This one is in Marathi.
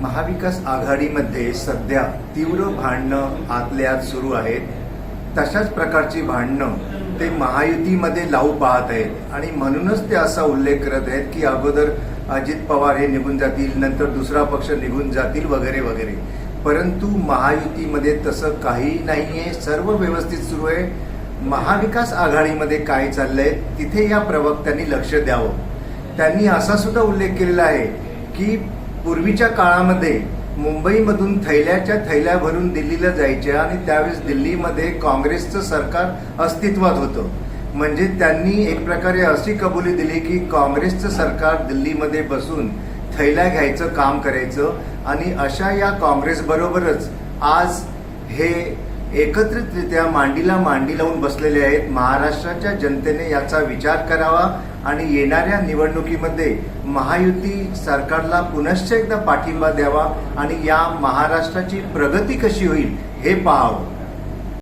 महाविकास आघाडीमध्ये सध्या तीव्र भांडणं आतल्या आत सुरू आहेत. तशाच प्रकारची भांडणं ते महायुतीमध्ये लावू पाहत आहेत. आणि म्हणूनच ते असा उल्लेख करत आहेत की अगोदर अजित पवार हे निघून जातील नंतर दुसरा पक्ष निघून जातील वगैरे वगैरे. परंतु महायुतीमध्ये तसं काही नाही आहे सर्व व्यवस्थित सुरू आहे. महाविकास आघाडीमध्ये काय चाललंय तिथे या प्रवक्त्यांनी लक्ष द्यावं. त्यांनी असा सुद्धा उल्लेख केलेला आहे की पूर्वीच्या काळामध्ये मुंबईमधून थैल्याच्या थैल्या भरून दिल्लीला जायच्या आणि त्यावेळेस दिल्लीमध्ये काँग्रेसचं सरकार अस्तित्वात होतं. म्हणजे त्यांनी एक प्रकारे अशी कबुली दिली की काँग्रेसचं सरकार दिल्लीमध्ये बसून थैल्या घ्यायचं काम करायचं आणि अशा या काँग्रेसबरोबरच आज हे एकत्रितरित्या मांडीला मांडी लावून बसलेले आहेत. महाराष्ट्राच्या जनतेने याचा विचार करावा आणि येणाऱ्या निवडणुकीमध्ये महायुती सरकारला पुनश्च एकदा पाठिंबा द्यावा आणि या महाराष्ट्राची प्रगती कशी होईल हे पाहावं.